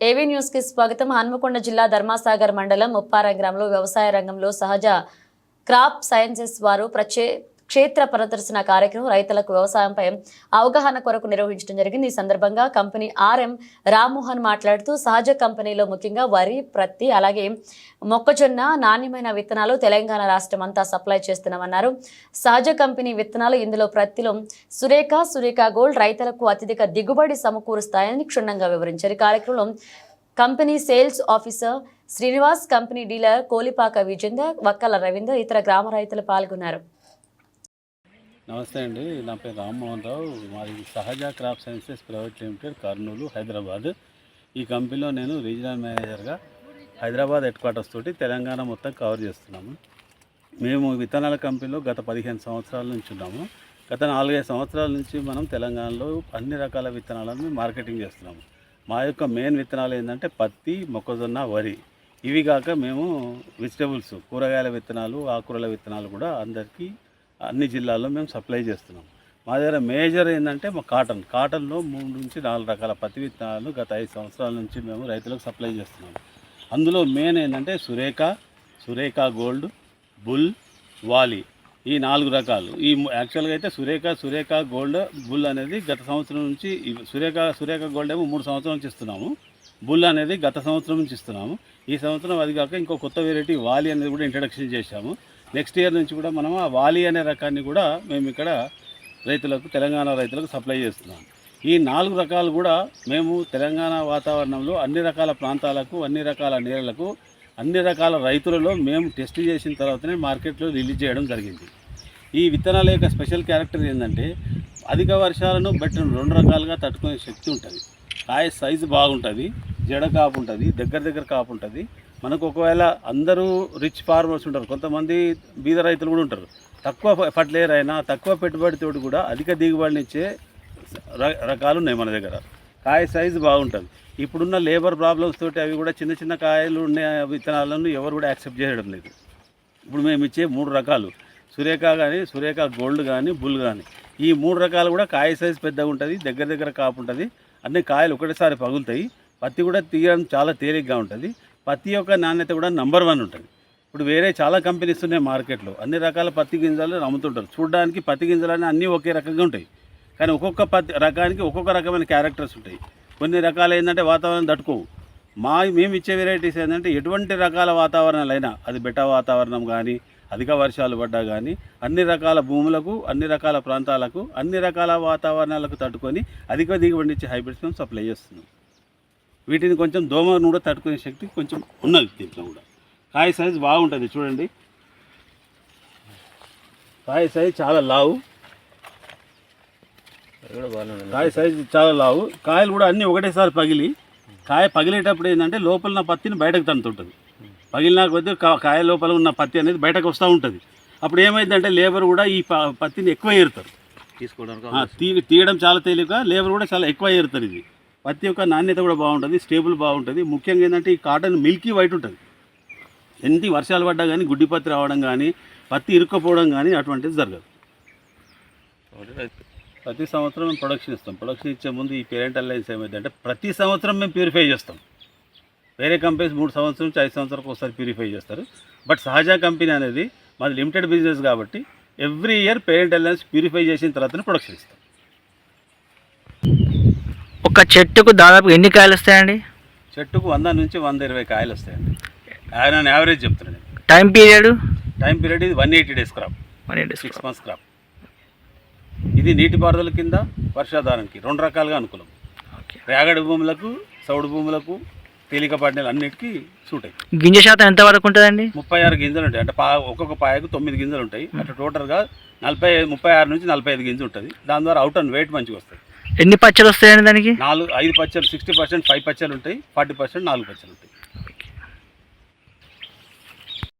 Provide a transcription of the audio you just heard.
ఏవీ న్యూస్కి స్వాగతం. హన్మకొండ జిల్లా ధర్మాసాగర్ మండలం ముప్పార గ్రామంలో వ్యవసాయ రంగంలో సహజ క్రాప్ సైన్సెస్ వారు ప్రచే క్షేత్ర ప్రదర్శన కార్యక్రమం రైతులకు వ్యవసాయంపై అవగాహన కొరకు నిర్వహించడం జరిగింది. ఈ సందర్భంగా కంపెనీ ఆర్ఎం రామ్మోహన్ మాట్లాడుతూ సహజ కంపెనీలో ముఖ్యంగా వరి ప్రత్తి అలాగే మొక్కజొన్న నాణ్యమైన విత్తనాలు తెలంగాణ రాష్ట్రం అంతా సప్లై చేస్తున్నామన్నారు. సహజ కంపెనీ విత్తనాలు ఇందులో ప్రత్తిలో సురేఖ సురేఖ గోల్డ్ రైతులకు అత్యధిక దిగుబడి సమకూరుస్తాయని క్షుణ్ణంగా వివరించారు. ఈ కార్యక్రమంలో company sales officer Srinivas company dealer Kolipaka Vijender Vakkala Ravinder ఇతర గ్రామ రైతులు పాల్గొన్నారు. నమస్తే అండి. నా పేరు రామ్మోహన్ రావు. మాది Sahaja crop sciences private limited Kurnool Hyderabad. ఈ కంపెనీలో నేను రీజనల్ మేనేజర్గా హైదరాబాద్ హెడ్ క్వార్టర్స్ తోటి తెలంగాణ మొత్తం కవర్ చేస్తున్నాము. మేము విత్తనాల కంపెనీలో గత పదిహేను సంవత్సరాల నుంచి ఉన్నాము. గత నాలుగైదు సంవత్సరాల నుంచి మనం తెలంగాణలో అన్ని రకాల విత్తనాలను మార్కెటింగ్ చేస్తున్నాము. మా యొక్క మెయిన్ విత్తనాలు ఏంటంటే పత్తి మొక్కజొన్న వరి. ఇవి కాక మేము వెజిటబుల్స్ కూరగాయల విత్తనాలు ఆకుకూరల విత్తనాలు కూడా అందరికీ అన్ని జిల్లాల్లో మేము సప్లై చేస్తున్నాం. మా దగ్గర మేజర్ ఏంటంటే మా కాటన్. కాటన్లో మూడు నుంచి నాలుగు రకాల పత్తి విత్తనాలు గత ఐదు సంవత్సరాల నుంచి మేము రైతులకు సప్లై చేస్తున్నాం. అందులో మెయిన్ ఏంటంటే సురేఖ సురేఖ గోల్డ్ బుల్ వాలి ఈ నాలుగు రకాలు. ఈ యాక్చువల్గా అయితే సురేఖ సురేఖ గోల్డ్ బుల్ అనేది గత సంవత్సరం నుంచి సురేఖ సురేఖ గోల్డ్ ఏమో మూడు సంవత్సరాల నుంచి ఇస్తున్నాము. బుల్ అనేది గత సంవత్సరం నుంచి ఇస్తున్నాము. ఈ సంవత్సరం అది కాక ఇంకో కొత్త వెరైటీ వాలి అనేది కూడా ఇంట్రడక్షన్ చేశాము. నెక్స్ట్ ఇయర్ నుంచి కూడా మనం ఆ వాలి అనే రకాన్ని కూడా మేము ఇక్కడ రైతులకు తెలంగాణ రైతులకు సప్లై చేస్తున్నాం. ఈ నాలుగు రకాలు కూడా మేము తెలంగాణ వాతావరణంలో అన్ని రకాల ప్రాంతాలకు అన్ని రకాల నేలలకు అన్ని రకాల రైతులలో మేము టెస్ట్ చేసిన తర్వాతనే మార్కెట్లో రిలీజ్ చేయడం జరిగింది. ఈ విత్తనాల యొక్క స్పెషల్ క్యారెక్టర్ ఏంటంటే అధిక వర్షాలను బట్టి రెండు రకాలుగా తట్టుకునే శక్తి ఉంటుంది. కాయ సైజు బాగుంటుంది. జడ కాపు ఉంటుంది దగ్గర దగ్గర కాపు ఉంటుంది. మనకు ఒకవేళ అందరూ రిచ్ ఫార్మర్స్ ఉంటారు కొంతమంది బీద రైతులు కూడా ఉంటారు. తక్కువ ఫర్టిలైజర్ అయినా తక్కువ పెట్టుబడితోటి కూడా అధిక దిగుబడినిచ్చే రకాలు ఉన్నాయి మన దగ్గర. కాయ సైజు బాగుంటుంది. ఇప్పుడున్న లేబర్ ప్రాబ్లమ్స్ తోటి అవి కూడా చిన్న చిన్న కాయలు ఉండే విత్తనాలను ఎవరు కూడా యాక్సెప్ట్ చేయడం లేదు. ఇప్పుడు మేము ఇచ్చే మూడు రకాలు. సురేఖ కానీ సురేఖ గోల్డ్ కానీ బుల్ కానీ ఈ మూడు రకాలు కూడా కాయ సైజు పెద్దగా ఉంటుంది దగ్గర దగ్గర కాపు ఉంటుంది. అన్ని కాయలు ఒకటేసారి పగులుతాయి. పత్తి కూడా తీయడం చాలా తేలిగ్గా ఉంటుంది. పత్తి యొక్క నాణ్యత కూడా నంబర్ వన్ ఉంటుంది. ఇప్పుడు వేరే చాలా కంపెనీస్ ఉన్నాయి మార్కెట్లో. అన్ని రకాల పత్తి గింజలు అమ్ముతుంటారు. చూడడానికి పత్తి గింజలు అన్నీ ఒకే రకంగా ఉంటాయి. కానీ ఒక్కొక్క పత్తి రకానికి ఒక్కొక్క రకమైన క్యారెక్టర్స్ ఉంటాయి. కొన్ని రకాలు ఏంటంటే వాతావరణం తట్టుకోవు. మా మేము ఇచ్చే వెరైటీస్ ఏంటంటే ఎటువంటి రకాల వాతావరణాలైనా అది బెట్ట వాతావరణం కానీ అధిక వర్షాలు పడ్డా కానీ అన్ని రకాల భూములకు అన్ని రకాల ప్రాంతాలకు అన్ని రకాల వాతావరణాలకు తట్టుకొని అధిక దిగుబడి ఇచ్చే హైబ్రిడ్స్ మేము సప్లై చేస్తున్నాం. వీటిని కొంచెం దోమను కూడా తట్టుకునే శక్తి కొంచెం ఉన్నది దీంట్లో కూడా. కాయ సైజు బాగుంటుంది చూడండి. కాయ సైజు చాలా లావు. కాయ సైజు చాలా లావు. కాయలు కూడా అన్నీ ఒకటేసారి పగిలి కాయ పగిలేటప్పుడు ఏంటంటే లోపల ఉన్న పత్తిని బయటకు తంతుంటుంది పగిలినా కొద్దీ కాయ లోపల ఉన్న పత్తి అనేది బయటకు వస్తూ ఉంటుంది. అప్పుడు ఏమైందంటే లేబర్ కూడా ఈ పత్తిని ఎక్కువ ఏరుతారు. ఆ, తీ తీయడం చాలా తేలిక లేబర్ కూడా చాలా ఎక్కువ ఏరుతారు ఇది. పత్తి యొక్క నాణ్యత కూడా బాగుంటుంది స్టేబుల్ బాగుంటుంది. ముఖ్యంగా ఏంటంటే ఈ కాటన్ మిల్కీ వైట్ ఉంటుంది. ఎన్ని వర్షాలు పడ్డా కానీ గుడ్డి పత్తి రావడం కానీ పత్తి ఇరుక్కపోవడం కానీ అటువంటిది జరగదు. ప్రతి సంవత్సరం మేము ప్రొడక్షన్ ఇస్తాం. ప్రొడక్షన్ ఇచ్చే ముందు ఈ పేరెంటల్ లైన్స్ ఏమైందంటే ప్రతి సంవత్సరం మేము ప్యూరిఫై చేస్తాం. వేరే కంపెనీస్ మూడు సంవత్సరం నుంచి ఐదు సంవత్సరాలకు ఒకసారి ప్యూరిఫై చేస్తారు. బట్ సహజ కంపెనీ అనేది మాది లిమిటెడ్ బిజినెస్ కాబట్టి every year parent lines purify చేసిన తర్వాతనే ప్రొడక్షన్ ఇస్తాం. ఒక చెట్టుకు దాదాపు ఎన్ని కాయలు వస్తాయండి? చెట్టుకు వంద నుంచి వంద ఇరవై కాయలు వస్తాయండి. ఆయన యావరేజ్ చెప్తున్నాను నేను. టైం పీరియడ్ టైం పీరియడ్ ఇది one eighty days crop six months crop ఇది నీటిపారుదల కింద వర్షాధారంకి రెండు రకాలుగా అనుకూలం. రేగడి భూములకు సౌడు భూములకు తేలికపాటి నేల అన్నిటికీ సూట్ అవుతాయి గింజ శాతం ఎంత వరకు ఉంటుందండి? ముప్పై ఆరు గింజలు ఉంటాయి. అంటే పా ఒక్కొక్క పాయకు తొమ్మిది గింజలు ఉంటాయి. అట్లా టోటల్గా నలభై ముప్పై ఆరు నుంచి నలభై ఐదు గింజలు ఉంటుంది. దాని ద్వారా అవుట్ అండ్ వెయిట్ మంచిగా వస్తుంది ఎన్ని పచ్చలు వస్తాయండి దానికి? నాలుగు ఐదు పచ్చలు సిక్స్టీ పర్సెంట్ ఫైవ్ పచ్చలు ఉంటాయి ఫార్టీ పర్సెంట్ నాలుగు పచ్చలు ఉంటాయి.